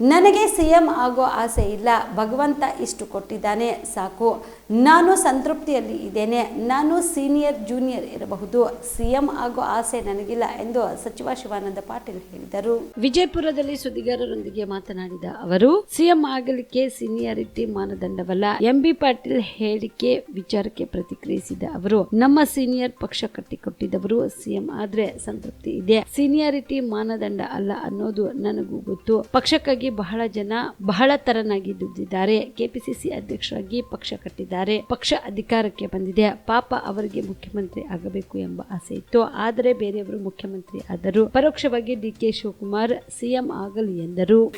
ನನಗೆ C M ಆಗೋ ಆಸೆ ಇಲ್ಲ, ಭಗವಂತ ಇಷ್ಟು ಕೊಟ್ಟಿದ್ದಾನೆ, ಸಾಕು. ನಾನು ಸಂತೃಪ್ತಿಯಲ್ಲಿ ಇದ್ದೇನೆ, ನಾನು ಸೀನಿಯರ್, ಜೂನಿಯರ್ ಇರಬಹುದು. ಸಿ ಎಂ ಆಗೋ ಆಸೆ ನನಗಿಲ್ಲ ಎಂದು ಸಚಿವ ಶಿವಾನಂದ ಪಾಟೀಲ್ ಹೇಳಿದರು. ವಿಜಯಪುರದಲ್ಲಿ ಸುದ್ದಿಗಾರರೊಂದಿಗೆ ಮಾತನಾಡಿದ ಅವರು, ಸಿಎಂ ಆಗಲಿಕ್ಕೆ ಸೀನಿಯಾರಿಟಿ ಮಾನದಂಡವಲ್ಲ. ಎಂಬಿ ಪಾಟೀಲ್ ಹೇಳಿಕೆ ವಿಚಾರಕ್ಕೆ ಪ್ರತಿಕ್ರಿಯಿಸಿದ ಅವರು, ನಮ್ಮ ಸೀನಿಯರ್ ಪಕ್ಷ ಕಟ್ಟಿಕೊಟ್ಟಿದ್ದವರು ಸಿಎಂ ಆದ್ರೆ ಸಂತೃಪ್ತಿ ಇದೆ. ಸೀನಿಯಾರಿಟಿ ಮಾನದಂಡ ಅಲ್ಲ ಅನ್ನೋದು ನನಗೂ ಗೊತ್ತು. ಪಕ್ಷಕ್ಕಾಗಿ ಬಹಳ ಜನ ಬಹಳ ತರನಾಗಿ ದುಡಿದಿದ್ದಾರೆ. ಕೆಪಿಸಿಸಿ ಅಧ್ಯಕ್ಷರಾಗಿ ಪಕ್ಷ ಕಟ್ಟಿದ್ದಾರೆ. ಪಕ್ಷ ಅಧಿಕಾರಕ್ಕೆ ಬಂದಿದೆ. ಪಾಪ ಅವರಿಗೆ ಮುಖ್ಯಮಂತ್ರಿ ಆಗಬೇಕು ಎಂಬ ಆಸೆ ಇತ್ತು. ಆದರೆ ಬೇರೆಯವರು ಮುಖ್ಯಮಂತ್ರಿ ಆದರು ಪರೋಕ್ಷವಾಗಿ ಡಿ ಕೆ ಶಿವಕುಮಾರ್ ಸಿಎಂ ಆಗಲಿ ಎಂದರು.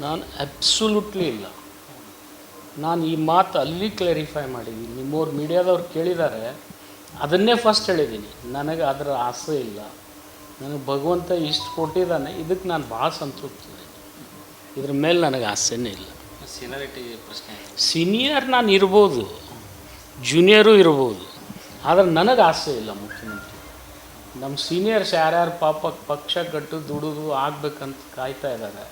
ನಾನು ಅಬ್ಸಲ್ಯೂಟ್ಲಿ ಇಲ್ಲ. ನಾನು ಈ ಮಾತು ಅಲ್ಲಿ ಕ್ಲಾರಿಫೈ ಮಾಡಿದ್ದೀನಿ. ನಿಮ್ಮವ್ರು ಮೀಡಿಯಾದವ್ರು ಕೇಳಿದ್ದಾರೆ. ಅದನ್ನೇ ಫಸ್ಟ್ ಹೇಳಿದ್ದೀನಿ. ನನಗೆ ಅದರ ಆಸೆ ಇಲ್ಲ. ನನಗೆ ಭಗವಂತ ಇಷ್ಟು ಕೊಟ್ಟಿದ್ದಾನೆ. ಇದಕ್ಕೆ ನಾನು ಭಾಳ ಸಂತೃಪ್ತಿ. ಇದ್ರ ಮೇಲೆ ನನಗೆ ಆಸೆನೇ ಇಲ್ಲ. ಸೀನಿಯಾರಿಟಿ ಪ್ರಶ್ನೆ ಸೀನಿಯರ್ ನಾನು ಇರ್ಬೋದು ಜೂನಿಯರು ಇರ್ಬೋದು ಆದರೆ ನನಗೆ ಆಸೆ ಇಲ್ಲ ಮುಖ್ಯಮಂತ್ರಿ. ನಮ್ಮ ಸೀನಿಯರ್ಸ್ ಯಾರ್ಯಾರು ಪಾಪ ಪಕ್ಷ ಕಟ್ಟು ದುಡಿದು ಆಗ್ಬೇಕಂತ ಕಾಯ್ತಾ ಇದ್ದಾರೆ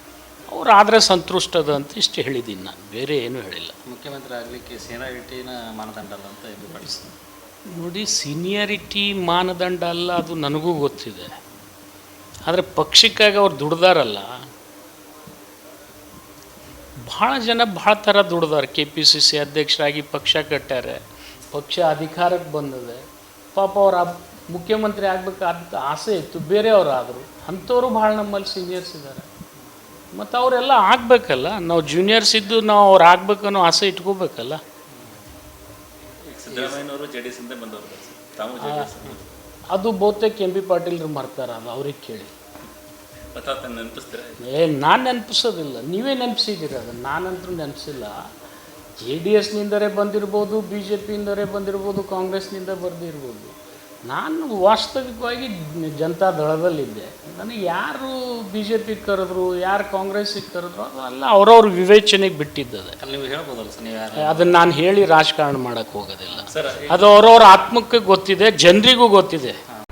ಅವ್ರು ಆದರೆ ಸಂತುಷ್ಟದ ಅಂತ ಇಷ್ಟು ಹೇಳಿದ್ದೀನಿ ನಾನು ಬೇರೆ ಏನೂ ಹೇಳಿಲ್ಲ. ಮುಖ್ಯಮಂತ್ರಿ ಆಗಲಿಕ್ಕೆ ಸೀನಿಯಾರಿಟಿನ ಮಾನದಂಡ ಅಲ್ಲ ಅಂತ ಇದು ಪಡಿಸ್ತೀನಿ ನೋಡಿ ಸೀನಿಯರಿಟಿ ಮಾನದಂಡ ಅಲ್ಲ ಅದು ನನಗೂ ಗೊತ್ತಿದೆ. ಆದರೆ ಪಕ್ಷಕ್ಕಾಗಿ ಅವ್ರು ದುಡ್ದಾರಲ್ಲ ಭಾಳ ಜನ ಭಾಳ ಥರ ದುಡ್ದಾರೆ ಕೆ ಪಿ ಸಿ ಸಿ ಅಧ್ಯಕ್ಷರಾಗಿ ಪಕ್ಷ ಕಟ್ಟಾರೆ ಪಕ್ಷ ಅಧಿಕಾರಕ್ಕೆ ಬಂದಿದೆ. ಪಾಪ ಅವ್ರ ಮುಖ್ಯಮಂತ್ರಿ ಆಗಬೇಕಾದ ಆಸೆ ಇತ್ತು. ಬೇರೆಯವರಾದರು ಅಂಥವ್ರು ಭಾಳ ನಮ್ಮಲ್ಲಿ ಸೀನಿಯರ್ಸ್ ಇದ್ದಾರೆ ಮತ್ತು ಅವರೆಲ್ಲ ಆಗಬೇಕಲ್ಲ. ನಾವು ಜೂನಿಯರ್ಸ್ ಇದ್ದು ನಾವು ಅವ್ರು ಆಗ್ಬೇಕನ್ನೋ ಆಸೆ ಇಟ್ಕೋಬೇಕಲ್ಲ. ಅದು ಬಹುತೇಕ ಎಂ ಬಿ ಪಾಟೀಲ್ರು ಮರ್ತಾರ ಅದು ಅವ್ರಿಗೆ ಕೇಳಿ. ಏ ನಾನು ನೆನಪಿಸೋದಿಲ್ಲ. ನೀವೇ ನೆನಪಿಸಿದ್ದೀರಿ ಅದು ನಾನಂತೂ ನೆನಪಿಸಿಲ್ಲ. ಜೆ ಡಿ ಎಸ್ನಿಂದಲೇ ಬಂದಿರ್ಬೋದು ಬಿ ಜೆ ಪಿಯಿಂದಲೇ ಬಂದಿರ್ಬೋದು ಕಾಂಗ್ರೆಸ್ನಿಂದ ಬಂದಿರ್ಬೋದು ನಾನು ವಾಸ್ತವಿಕವಾಗಿ ಜನತಾ ದಳದಲ್ಲಿದ್ದೆ. ನನಗೆ ಯಾರು ಬಿ ಜೆ ಪಿಗೆ ಕರೆದ್ರು ಯಾರು ಕಾಂಗ್ರೆಸ್ಸಿಗೆ ಕರೆದ್ರು ಅದೆಲ್ಲ ಅವ್ರವ್ರ ವಿವೇಚನೆಗೆ ಬಿಟ್ಟಿದ್ದದೆ. ನೀವು ಹೇಳ್ಬೋದಲ್ಲ ಸರ್ ನೀವು ಅದನ್ನು ನಾನು ಹೇಳಿ ರಾಜಕಾರಣ ಮಾಡೋಕ್ಕೆ ಹೋಗೋದಿಲ್ಲ. ಸರ್ ಅದು ಅವ್ರವ್ರ ಆತ್ಮಕ್ಕೆ ಗೊತ್ತಿದೆ ಜನರಿಗೂ ಗೊತ್ತಿದೆ.